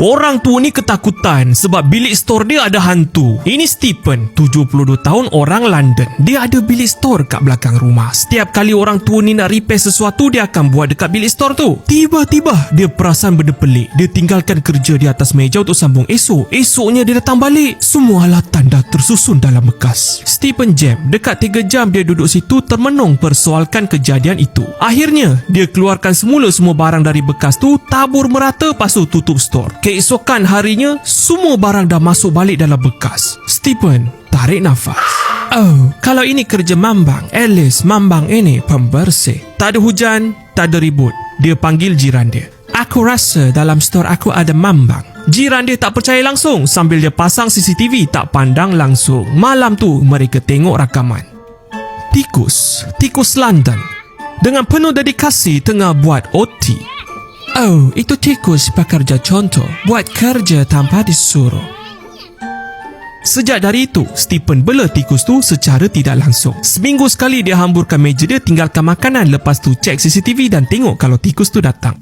Orang tua ni ketakutan sebab bilik store dia ada hantu. Ini Stephen, 72 tahun orang London. Dia ada bilik store kat belakang rumah. Setiap kali orang tua ni nak repair sesuatu, dia akan buat dekat bilik store tu. Tiba-tiba, dia perasan benda pelik. Dia tinggalkan kerja di atas meja untuk sambung esok. Esoknya dia datang balik. Semua alatan dah tersusun dalam bekas. Stephen jam. Dekat 3 jam dia duduk situ termenung persoalkan kejadian itu. Akhirnya, dia keluarkan semula semua barang dari bekas tu, tabur merata, lepas tu tutup store. Keesokan harinya, semua barang dah masuk balik dalam bekas. Stephen tarik nafas. Oh, kalau ini kerja Mambang, Alice Mambang ini pembersih. Tak ada hujan, tak ada ribut. Dia panggil jiran dia. Aku rasa dalam store aku ada Mambang. Jiran dia tak percaya langsung sambil dia pasang CCTV tak pandang langsung. Malam tu mereka tengok rakaman. Tikus, tikus London. Dengan penuh dedikasi tengah buat OT. Oh, itu tikus pekerja contoh buat kerja tanpa disuruh. Sejak dari itu, Stephen bela tikus tu secara tidak langsung. Seminggu sekali dia hamburkan meja dia tinggalkan makanan lepas tu cek CCTV dan tengok kalau tikus tu datang.